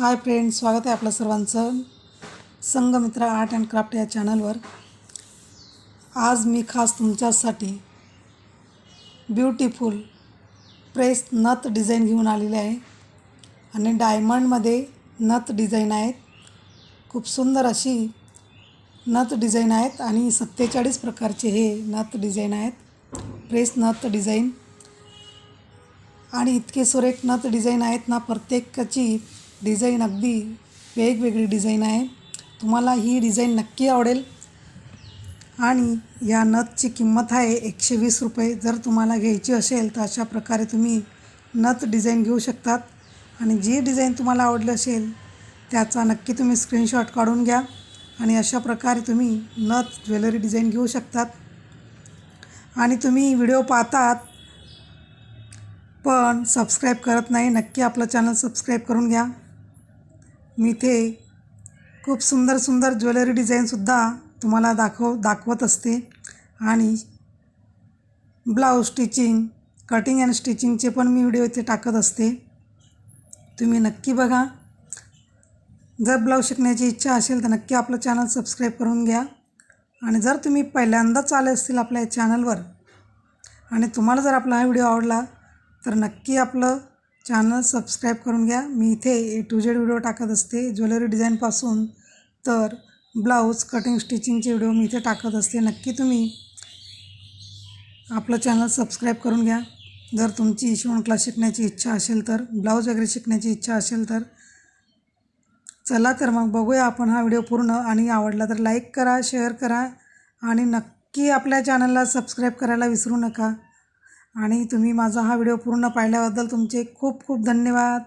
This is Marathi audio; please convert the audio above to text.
हाय फ्रेंड स्वागत आहे आपलं सर्वांचं. संगमित्र आर्ट अँड क्राफ्ट या चॅनलवर. आज मी खास तुमच्यासाठी ब्युटिफुल प्रेस नथ डिझाईन घेऊन आलेले आहे. आणि डायमंडमध्ये नथ डिझाईन आहेत. खूप सुंदर अशी नथ डिझाईन आहेत आणि सत्तेचाळीस प्रकारचे हे नथ डिझाईन आहेत. प्रेस नथ डिझाईन. आणि इतके सुरेख नथ डिझाईन आहेत ना प्रत्येकाची डिझाईन अगदी वेगवेगळी डिझाईन आहे तुम्हाला ही डिझाईन नक्की आवडेल. आणि या नथची किंमत आहे एकशे वीस रुपये. जर तुम्हाला घ्यायची असेल तर अशा प्रकारे तुम्ही नथ डिझाईन घेऊ शकतात. आणि जी डिझाईन तुम्हाला आवडली असेल त्याचा नक्की तुम्ही स्क्रीनशॉट काढून घ्या. आणि अशा प्रकारे तुम्ही नथ ज्वेलरी डिझाईन घेऊ शकतात. आणि तुम्ही व्हिडिओ पाहतात पण सबस्क्राईब करत नाही नक्की आपलं चॅनल सबस्क्राईब करून घ्या. मी इथे खूप सुंदर सुंदर ज्वेलरी डिझाईनसुद्धा तुम्हाला दाखव दाखवत असते. आणि ब्लाऊज स्टिचिंग कटिंग अँड स्टिचिंगचे पण मी व्हिडिओ इथे टाकत असते. तुम्ही नक्की बघा. जर ब्लाऊज शिकण्याची इच्छा असेल तर नक्की आपलं चॅनल सबस्क्राईब करून घ्या. आणि जर तुम्ही पहिल्यांदाच आले असतील आपल्या चॅनलवर आणि तुम्हाला जर आपला हा व्हिडिओ आवडला तर नक्की आपलं चॅनल सबस्क्राईब करून घ्या. मी इथे ए टू झेड व्हिडिओ टाकत असते. ज्वेलरी डिझाईनपासून तर ब्लाऊज कटिंग स्टिचिंगचे व्हिडिओ मी इथे टाकत असते. नक्की तुम्ही आपलं चॅनल सबस्क्राईब करून घ्या. जर तुमची शिवण क्लास शिकण्याची इच्छा असेल तर ब्लाऊज वगैरे शिकण्याची इच्छा असेल तर चला तर मग बघूया आपण हा व्हिडिओ पूर्ण. आणि आवडला तर लाईक करा शेअर करा. आणि नक्की आपल्या चॅनलला सबस्क्राईब करायला विसरू नका. आणि तुम्ही माझा हा व्हिडिओ पूर्ण पाहिल्याबद्दल तुमचे खूप खूप धन्यवाद.